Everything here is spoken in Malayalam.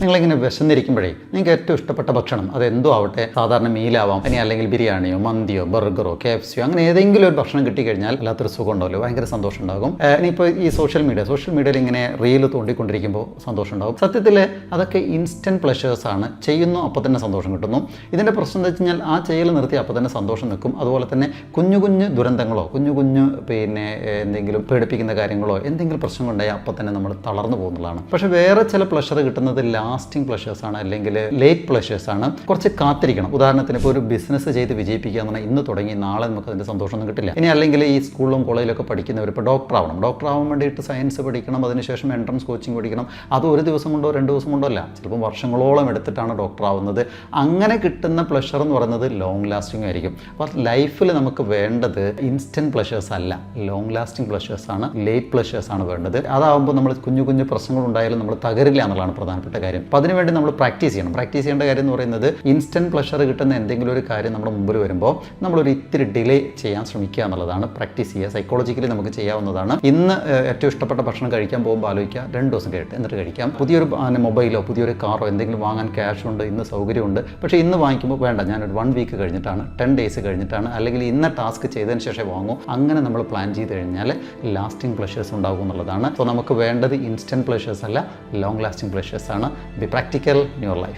നിങ്ങളിങ്ങനെ വിശന്നിരിക്കുമ്പോഴേ നിങ്ങൾക്ക് ഏറ്റവും ഇഷ്ടപ്പെട്ട ഭക്ഷണം അത് എന്തോ ആവട്ടെ? സാധാരണ മീലാവാം ഇനി അല്ലെങ്കിൽ ബിരിയാണിയോ മന്തിയോ ബർഗറോ കെ എഫ് സിയോ അങ്ങനെ ഏതെങ്കിലും ഒരു ഭക്ഷണം കിട്ടിക്കഴിഞ്ഞാൽ അല്ലാത്തൊരു സുഖം ഉണ്ടാവില്ല ഭയങ്കര സന്തോഷം ഉണ്ടാകും ഇനിയിപ്പോൾ ഈ സോഷ്യൽ മീഡിയ സോഷ്യൽ മീഡിയയിൽ ഇങ്ങനെ റീൽ തോണ്ടിക്കൊണ്ടിരിക്കുമ്പോൾ സന്തോഷം ഉണ്ടാകും സത്യത്തിൽ അതൊക്കെ ഇൻസ്റ്റന്റ് പ്ലഷേഴ്സ് ആണ്. ചെയ്യുന്നു അപ്പോൾ തന്നെ സന്തോഷം കിട്ടുന്നു. ഇതിന്റെ പ്രശ്നം എന്താ വെച്ച് കഴിഞ്ഞാൽ ആ ചെയ്യൽ നിർത്തി അപ്പോൾ തന്നെ സന്തോഷം നിൽക്കും. അതുപോലെ തന്നെ കുഞ്ഞു കുഞ്ഞു ദുരന്തങ്ങളോ കുഞ്ഞു കുഞ്ഞു പിന്നെ എന്തെങ്കിലും പേടിപ്പിക്കുന്ന കാര്യങ്ങളോ എന്തെങ്കിലും പ്രശ്നങ്ങളുണ്ടായാൽ അപ്പോൾ തന്നെ നമ്മൾ തളർന്നു പോകുന്നതാണ്. പക്ഷേ വേറെ ചില പ്ലഷർ കിട്ടുന്നത് ലാസ്റ്റിംഗ് പ്ലഷേഴ്സ് ആണ് അല്ലെങ്കിൽ ലേറ്റ് പ്ലഷേഴ്സ് ആണ് കുറച്ച് കാത്തിരിക്കണം. ഉദാഹരണത്തിന് ഇപ്പോൾ ഒരു ബിസിനസ് ചെയ്ത് വിജയിപ്പിക്കുക എന്ന് പറഞ്ഞാൽ ഇന്ന് തുടങ്ങി നാളെ നമുക്ക് അതിന്റെ സന്തോഷമൊന്നും കിട്ടില്ല. ഇനി അല്ലെങ്കിൽ ഈ സ്കൂളിലും കോളേജിലൊക്കെ പഠിക്കുന്നവർ ഇപ്പോൾ ഡോക്ടർ ആവണം. ഡോക്ടർ ആവാൻ വേണ്ടിയിട്ട് സയൻസ് പഠിക്കണം അതിനുശേഷം എൻട്രൻസ് കോച്ചിങ് പഠിക്കണം. അത് ഒരു ദിവസം കൊണ്ടോ രണ്ട് ദിവസം കൊണ്ടോ അല്ല. ചിലപ്പോൾ വർഷങ്ങളോളം എടുത്തിട്ടാണ് ഡോക്ടർ ആവുന്നത്. അങ്ങനെ കിട്ടുന്ന പ്ലഷർ എന്ന് പറയുന്നത് ലോങ് ലാസ്റ്റിംഗ് ആയിരിക്കും. അപ്പോൾ ലൈഫിൽ നമുക്ക് വേണ്ടത് ഇൻസ്റ്റന്റ് പ്ലഷേഴ്സ് അല്ല. ലോങ് ലാസ്റ്റിംഗ് പ്ലഷേഴ്സ് ആണ് ലേറ്റ് പ്ലഷേഴ്സ് ആണ് വേണ്ടത്. അതാവുമ്പോൾ നമ്മൾ കുഞ്ഞു കുഞ്ഞു പ്രശ്നങ്ങൾ ഉണ്ടായാലും നമ്മൾ തകരില്ല എന്നുള്ളതാണ് പ്രധാനപ്പെട്ട കാര്യം. അപ്പോൾ അതിനുവേണ്ടി നമ്മൾ പ്രാക്ടീസ് ചെയ്യണം. പ്രാക്ടീസ് ചെയ്യേണ്ട കാര്യം എന്ന് പറയുന്നത് ഇൻസ്റ്റന്റ് പ്ലഷർ കിട്ടുന്ന എന്തെങ്കിലും ഒരു കാര്യം നമ്മുടെ മുമ്പിൽ വരുമ്പോൾ നമ്മളൊരു ഇത്തിരി ഡിലേ ചെയ്യാൻ ശ്രമിക്കുക എന്നുള്ളതാണ് പ്രാക്ടീസ് ചെയ്യുക. സൈക്കോളജിക്കലി നമുക്ക് ചെയ്യാവുന്നതാണ്. ഇന്ന് ഏറ്റവും ഇഷ്ടപ്പെട്ട ഭക്ഷണം കഴിക്കാൻ പോകുമ്പോൾ ആലോചിക്കുക. രണ്ട് ദിവസം കഴിയട്ടെ എന്നിട്ട് കഴിക്കാം. പുതിയൊരു മൊബൈലോ പുതിയൊരു കാറോ എന്തെങ്കിലും വാങ്ങാൻ ക്യാഷ് ഉണ്ട് ഇന്ന് സൗകര്യമുണ്ട്. പക്ഷേ ഇന്ന് വാങ്ങിക്കുമ്പോൾ വേണ്ട. ഞാനൊരു വൺ വീക്ക് കഴിഞ്ഞിട്ടാണ് ടെൻ ഡേയ്സ് കഴിഞ്ഞിട്ടാണ് അല്ലെങ്കിൽ ഇന്ന ടാസ്ക് ചെയ്തതിന് ശേഷം വാങ്ങും. അങ്ങനെ നമ്മൾ പ്ലാൻ ചെയ്ത് കഴിഞ്ഞാൽ ലാസ്റ്റിംഗ് പ്ലഷേഴ്സ് ഉണ്ടാകും എന്നുള്ളതാണ്. അപ്പോൾ നമുക്ക് വേണ്ടത് ഇൻസ്റ്റന്റ് പ്ലഷേഴ്സ് അല്ല ലോങ് ലാസ്റ്റിംഗ് പ്ലഷേഴ്സ് ആണ്. be practical in your life.